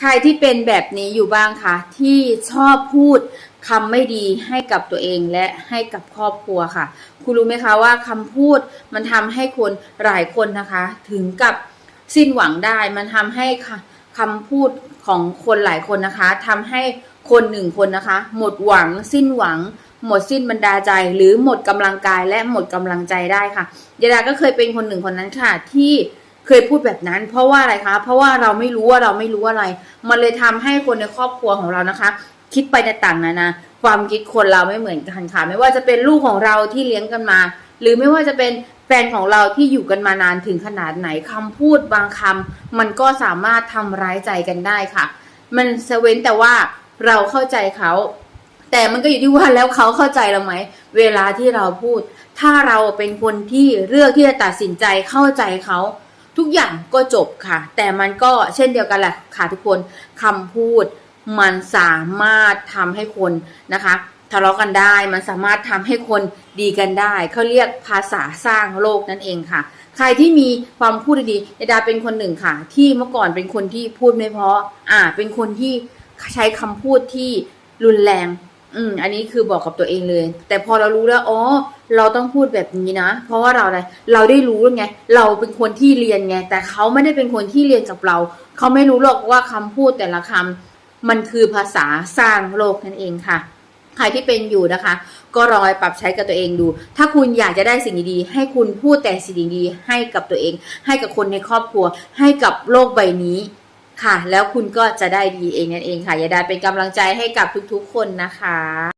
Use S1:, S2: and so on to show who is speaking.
S1: ใครที่เป็นแบบนี้อยู่บ้างคะที่ชอบพูดคำไม่ดีให้กับตัวเองและให้กับครอบครัวค่ะ คุณรู้ไหมคะว่าคำพูดมันทำให้คนหลายคนนะคะ ถึงกับสิ้นหวังได้มันทำให้ค่ะคำพูดของคนหลายคนนะคะทำให้คนหนึ่งคนนะคะ หมดหวังสิ้นหวัง หมดสิ้นบรรดาใจ หรือหมดกำลังกายและหมดกำลังใจได้ค่ะยาดาก็เคยเป็นคนหนึ่งคนนั้นค่ะที่ เคยพูดแบบนั้น เพราะว่าอะไรคะ เพราะว่าเราไม่รู้ว่าเราไม่รู้อะไร มันเลยทำให้คนในครอบครัวของเรานะคะ คิดไปในต่างนานาความคิดคนเราไม่เหมือนกันค่ะ ไม่ว่าจะเป็นลูกของเราที่เลี้ยงกันมา หรือไม่ว่าจะเป็นแฟนของเราที่อยู่กันมานานถึงขนาดไหนคำพูดบางคำมันก็สามารถทำร้ายใจกันได้ค่ะ มันเว้นแต่ว่าเราเข้าใจเขาแต่มันก็อยู่ที่ว่าแล้วเขาเข้าใจเราไหม เวลาที่เราพูด ถ้าเราเป็นคนที่เลือกที่จะตัดสินใจเข้าใจเขา ทุกอย่างก็จบค่ะ แต่มันก็เช่นเดียวกันแหละค่ะทุกคนคำพูดมันสามารถทำให้คนนะคะทะเลาะกันได้มันสามารถทำให้คนดีกันได้ เขาเรียกภาษาสร้างโลกนั่นเองค่ะ ใครที่มีความพูดดีๆยาดาเป็นคนหนึ่งค่ะ ที่เมื่อก่อนเป็นคนที่พูดไม่เพราะอ่า เป็นคนที่ใช้คำพูดที่รุนแรง อืม อันนี้คือบอกกับตัวเองเลย แต่พอเรารู้แล้วอ๋อ เราต้องพูดแบบนี้นะ เพราะว่าเราอะไรเราได้รู้ไง เราเป็นคนที่เรียนไง แต่เขาไม่ได้เป็นคนที่เรียนกับเรา เขาไม่รู้หรอกว่าคำพูดแต่ละคำมันคือภาษาสร้างโลกนั่นเองค่ะ ใครที่เป็นอยู่นะคะ ก็ลองไปปรับใช้กับตัวเองดู ถ้าคุณอยากจะได้สิ่งดีๆให้คุณพูดแต่สิ่งดีๆให้กับตัวเอง ให้กับคนในครอบครัว ให้กับโลกใบนี้ค่ะ แล้วคุณก็จะได้ดีเองนั่นเองค่ะอย่าได้เป็นกำลังใจให้กับทุกๆ คนนะคะ